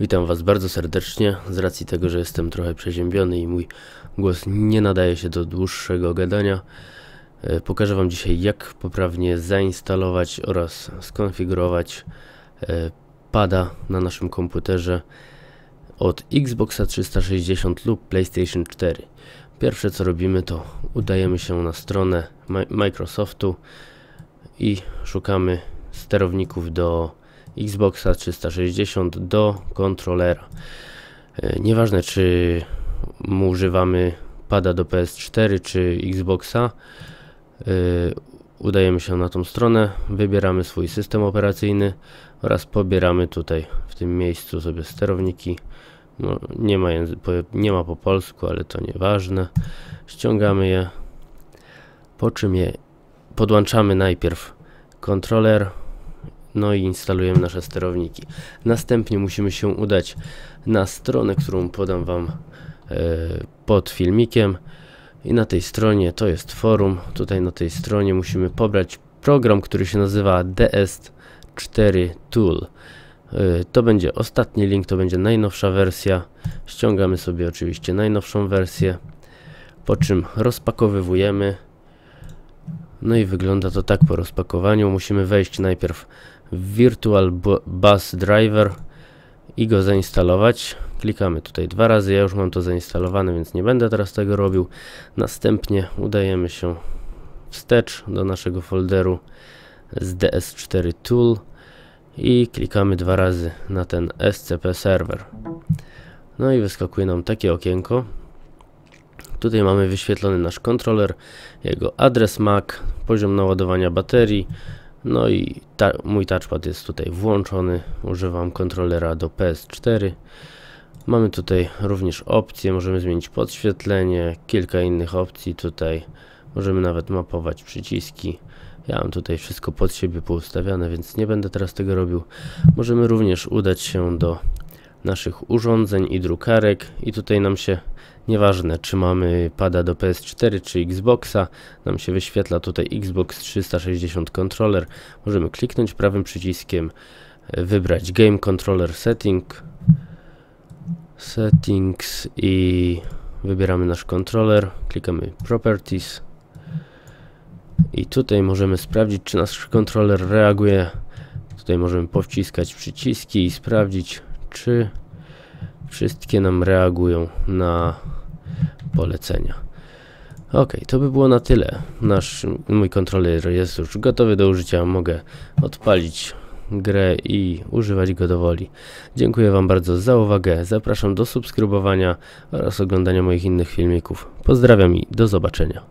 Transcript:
Witam Was bardzo serdecznie. Z racji tego, że jestem trochę przeziębiony i mój głos nie nadaje się do dłuższego gadania, e, pokażę Wam dzisiaj, jak poprawnie zainstalować oraz skonfigurować e, pada na naszym komputerze od Xboxa 360 lub PlayStation 4. Pierwsze co robimy to udajemy się na stronę Microsoftu i szukamy sterowników do Xboxa 360 do kontrolera. E, nieważne czy mu używamy pada do PS4 czy Xboxa, e, udajemy się na tą stronę, wybieramy swój system operacyjny oraz pobieramy tutaj w tym miejscu sobie sterowniki. No, nie, ma nie ma po polsku, ale to nieważne. Ściągamy je, po czym je podłączamy najpierw kontroler no i instalujemy nasze sterowniki. Następnie musimy się udać na stronę, którą podam Wam e, pod filmikiem i na tej stronie to jest forum. Tutaj na tej stronie musimy pobrać program, który się nazywa DS4 Tool. E, to będzie ostatni link, to będzie najnowsza wersja. Ściągamy sobie oczywiście najnowszą wersję, po czym rozpakowywujemy. No i wygląda to tak po rozpakowaniu. Musimy wejść najpierw Virtual Bus Driver i go zainstalować. Klikamy tutaj dwa razy, ja już mam to zainstalowane, więc nie będę teraz tego robił. Następnie udajemy się wstecz do naszego folderu z DS4 Tool i klikamy dwa razy na ten SCP Server. No i wyskakuje nam takie okienko. Tutaj mamy wyświetlony nasz kontroler, jego adres MAC, poziom naładowania baterii, no i ta, mój touchpad jest tutaj włączony. Używam kontrolera do PS4. Mamy tutaj również opcje, możemy zmienić podświetlenie, kilka innych opcji tutaj. Możemy nawet mapować przyciski. Ja mam tutaj wszystko pod siebie poustawiane, więc nie będę teraz tego robił. Możemy również udać się do naszych urządzeń i drukarek i tutaj nam się Nieważne, czy mamy pada do PS4 czy Xboxa, nam się wyświetla tutaj Xbox 360 controller. Możemy kliknąć prawym przyciskiem, e, wybrać Game Controller Setting, Settings i wybieramy nasz kontroler, klikamy Properties i tutaj możemy sprawdzić, czy nasz kontroler reaguje. Tutaj możemy powciskać przyciski i sprawdzić, czy wszystkie nam reagują na polecenia. Ok, to by było na tyle. Nasz, mój kontroler jest już gotowy do użycia. Mogę odpalić grę i używać go dowoli. Dziękuję Wam bardzo za uwagę. Zapraszam do subskrybowania oraz oglądania moich innych filmików. Pozdrawiam i do zobaczenia.